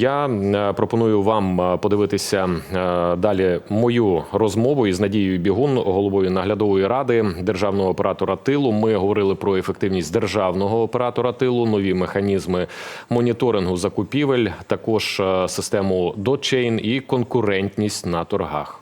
Я е, пропоную вам е, подивитися е, далі мою розмову із Надією Бігун, головою наглядової ради державного оператора тилу. Ми говорили про ефективність державного оператора тилу, нові механізми моніторингу закупівель, також систему дочейн і конкурентність на торгах.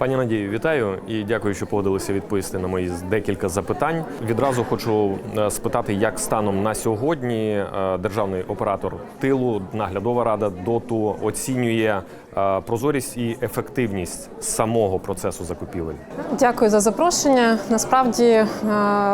Пані Надію, вітаю і дякую, що погодилися відповісти на мої декілька запитань. Відразу хочу е, спитати, як станом на сьогодні е, державний оператор тилу, наглядова рада ДОТу оцінює прозорість і ефективність самого процесу закупівель. Дякую за запрошення. Насправді е,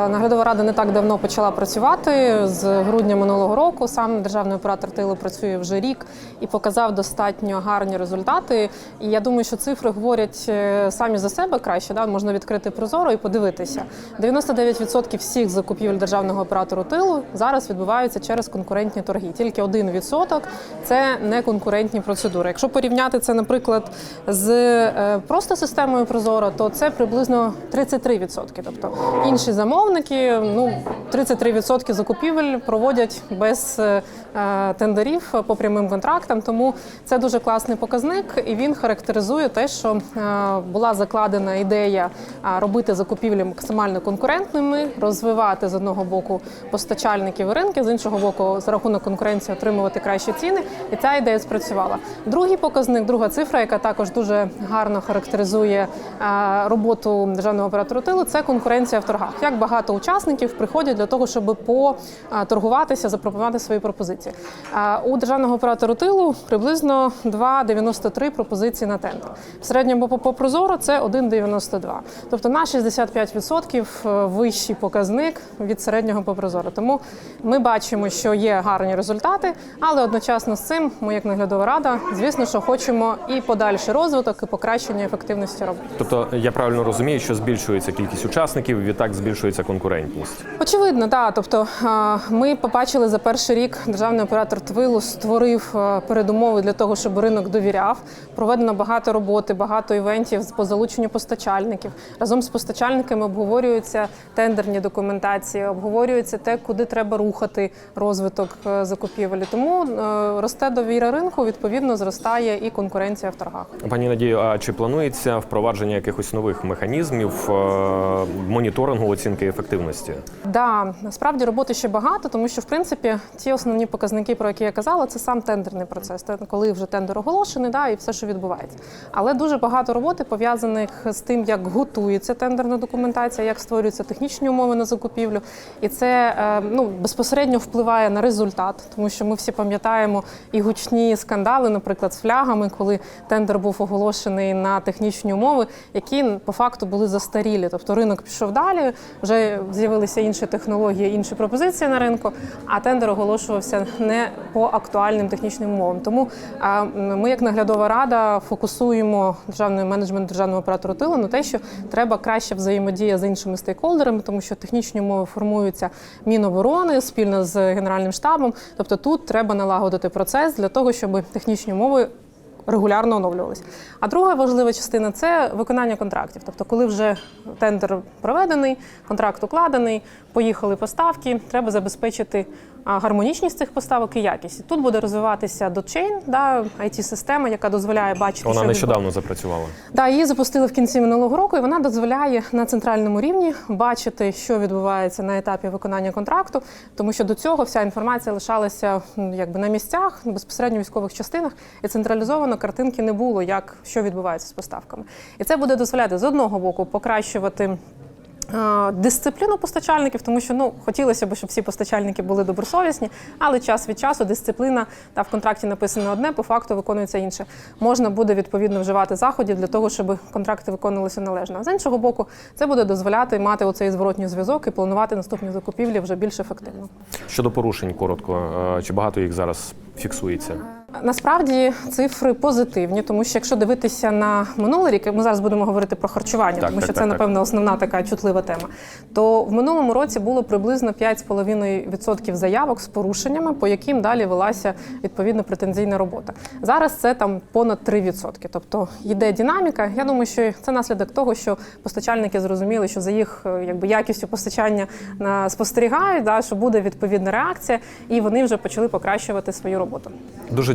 наглядова рада не так давно почала працювати з грудня минулого року. Сам державний оператор тилу працює вже рік і показав достатньо гарні результати. І я думаю, що цифри говорять е, самі за себе краще. Да? Можна відкрити прозоро і подивитися. 99% всіх закупівель державного оператору тилу зараз відбуваються через конкурентні торги. Тільки 1% – це неконкурентні процедури. Якщо порівняти це, наприклад, з е, просто системою Прозоро, то це приблизно 33%. Тобто інші замовники, ну 33% закупівель проводять без е, е, тендерів по прямим контрактам. Тому це дуже класний показник, і він характеризує те, що була закладена ідея робити закупівлі максимально конкурентними, розвивати з одного боку постачальників ринки, з іншого боку, за рахунок конкуренції отримувати кращі ціни. І ця ідея спрацювала. Другий показник, друга цифра, яка також дуже гарно характеризує роботу державного оператора тилу, це конкуренція в торгах. Як багато учасників приходять для того, щоб поторгуватися, запропонувати свої пропозиції. У державного оператора тилу приблизно 2,93 пропозиції на тендер. В середньому по, Прозоро це 1,92. Тобто на 65% вищий показник від середнього по Прозоро. Тому ми бачимо, що є гарні результати, але одночасно з цим ми, як наглядова рада, звісно, що хочемо і подальший розвиток, і покращення ефективності роботи. Тобто я правильно розумію, що збільшується кількість учасників, відтак збільшується конкурентність. Очевидно, так. Тобто ми побачили за перший рік державний оператор Твилу створив передумови для того, щоб ринок довіряв. Проведено багато роботи, багато івентів по залученню постачальників. Разом з постачальниками обговорюються тендерні документації, обговорюється те, куди треба рухати розвиток е, закупівель. Тому е, росте довіра ринку, відповідно зростає і конкуренція в торгах. Пані Надію, а чи планується впровадження якихось нових механізмів е, моніторингу оцінки ефективності? Да, насправді роботи ще багато, тому що в принципі ті основні показники, про які я казала, це сам тендерний процес, це коли вже тендер оголошений, да, і все, що відбувається. Але дуже багато роботи пов'язаних з тим, як готується тендерна документація, як створюються технічні умови на закупівлю, і це е, ну безпосередньо впливає на результат, тому що ми всі пам'ятаємо і гучні скандали, наприклад, з флягами, коли тендер був оголошений на технічні умови, які по факту були застарілі. Тобто ринок пішов далі, вже з'явилися інші технології, інші пропозиції на ринку, а тендер оголошувався не по актуальним технічним умовам. Тому ми, як наглядова рада, фокусуємо державний менеджмент державного оператора тилу на те, що треба краще взаємодія з іншими стейкхолдерами, тому що технічні умови формуються Міноборони спільно з Генеральним штабом. Тобто тут треба налагодити процес для того, щоб технічні умови регулярно оновлювалися. А друга важлива частина це виконання контрактів. Тобто, коли вже тендер проведений, контракт укладений, поїхали поставки, треба забезпечити гармонічність цих поставок і якість. І Тут буде розвиватися дочейн, да, it система яка дозволяє бачити, Вона що нещодавно запрацювала. Да, її запустили в кінці минулого року, і вона дозволяє на центральному рівні бачити, що відбувається на етапі виконання контракту, тому що до цього вся інформація лишалася якби на місцях, безпосередньо в військових частинах, і централізовано картинки не було, як що відбувається з поставками. І це буде дозволяти з одного боку покращувати. Е, Дисципліну постачальників, тому що ну хотілося б, щоб всі постачальники були добросовісні, але час від часу дисципліна та в контракті написано одне, по факту виконується інше. Можна буде відповідно вживати заходів для того, щоб контракти виконувалися належно. А з іншого боку, це буде дозволяти мати оцей зворотній зв'язок і планувати наступні закупівлі вже більш ефективно. Щодо порушень, коротко, е, чи багато їх зараз фіксується? Насправді цифри позитивні, тому що якщо дивитися на минулий рік, ми зараз будемо говорити про харчування, Так, тому так, що так, це так. напевно основна така чутлива тема. То в минулому році було приблизно 5,5% заявок з порушеннями, по яким далі велася відповідно претензійна робота. Зараз це там понад 3%. Тобто йде динаміка. Я думаю, що це наслідок того, що постачальники зрозуміли, що за їх е, якби якістю постачання на спостерігають, да, що буде відповідна реакція, і вони вже почали покращувати свою роботу. Дуже